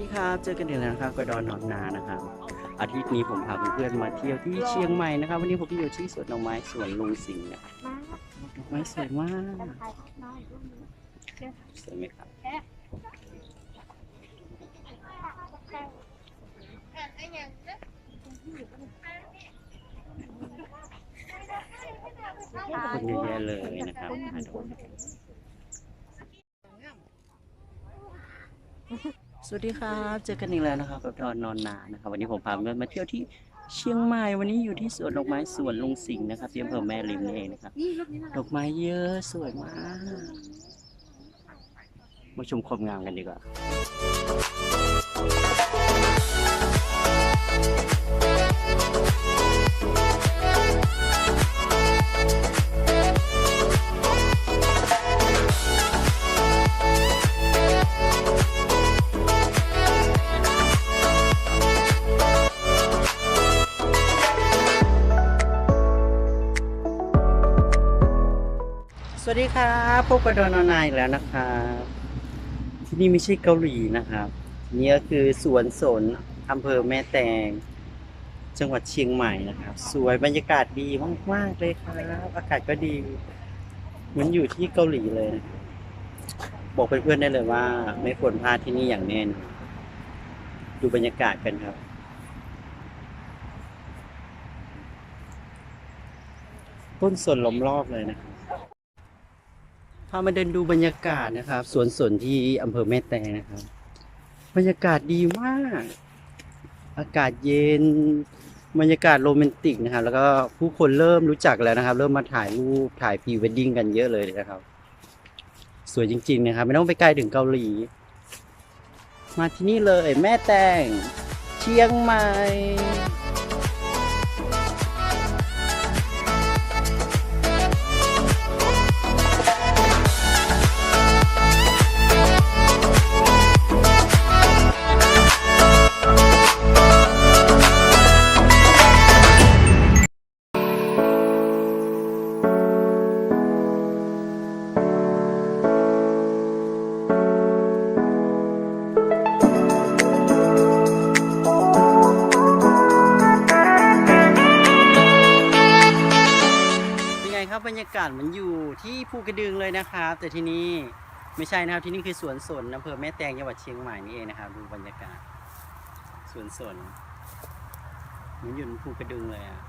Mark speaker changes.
Speaker 1: ดีครับเจอกันอีกแล้วนะครับกระดอนหนอนนานะครับอาทิตย์นี้ผมพาเพื่อนๆมาเที่ยวที่เชียงใหม่นะครับ วันนี้ผมอยู่ที่สวนดอกไม้สวนลุงสิงห์นะครับดอกไม้สวยมากสวยไหมครับคนเยอะแยะเลยนะครับถ่ายรูป สวัสดีครับเจอกันอีกแล้วนะครับกับดอนนอนนานะครับ วันนี้ผมพาเพื่อนมาเที่ยวที่เชียงใหม่วันนี้อยู่ที่สวนดอกไม้สวนลุงสิงห์นะครับที่อำเภอแม่ริมนี่เองนะครับดอกไม้เยอะสวยมากมาชมความงามกันดีกว่า วัสดีครับพบกับดอนนายอีกแล้วนะครับที่นี่ไม่ใช่เกาหลีนะครับ นี่ก็คือสวนสนอำเภอแม่แตง จังหวัดเชียงใหม่นะครับ สวยบรรยากาศดีมากๆเลยครับอากาศก็ดีเหมือนอยู่ที่เกาหลีเลยนะบอกเพื่อนๆได้เลยว่า ไม่ควรพลาดที่นี่อย่างแน่นอนดูบรรยากาศกันครับต้นสนล้อมรอบเลยนะครับ พามาเดินดูบรรยากาศนะครับสวนสนที่อำเภอแม่แตงนะครับ บรรยากาศดีมาก อากาศเย็น บรรยากาศโรแมนติกนะครับ แล้วก็ผู้คนเริ่มรู้จักแล้วนะครับ เริ่มมาถ่ายรูปถ่ายพรีเวดดิ้งกันเยอะเลยนะครับ สวยจริง ๆ นะครับ ไม่ต้องไปไกลถึงเกาหลี มาที่นี่เลยแม่แตงเชียงใหม่ บรรยากาศเหมันอยู่ที่ภูกระดึงเลยนะครับ แต่ที่นี่ไม่ใช่นะครับที่นี่คือสวนสนอำเภอแม่แตงจังหวัดเชียงใหม่นี่เองนะครับ ดูบรรยากาศสวนสนเหมือนอยู่ภูกระดึงเลยอะ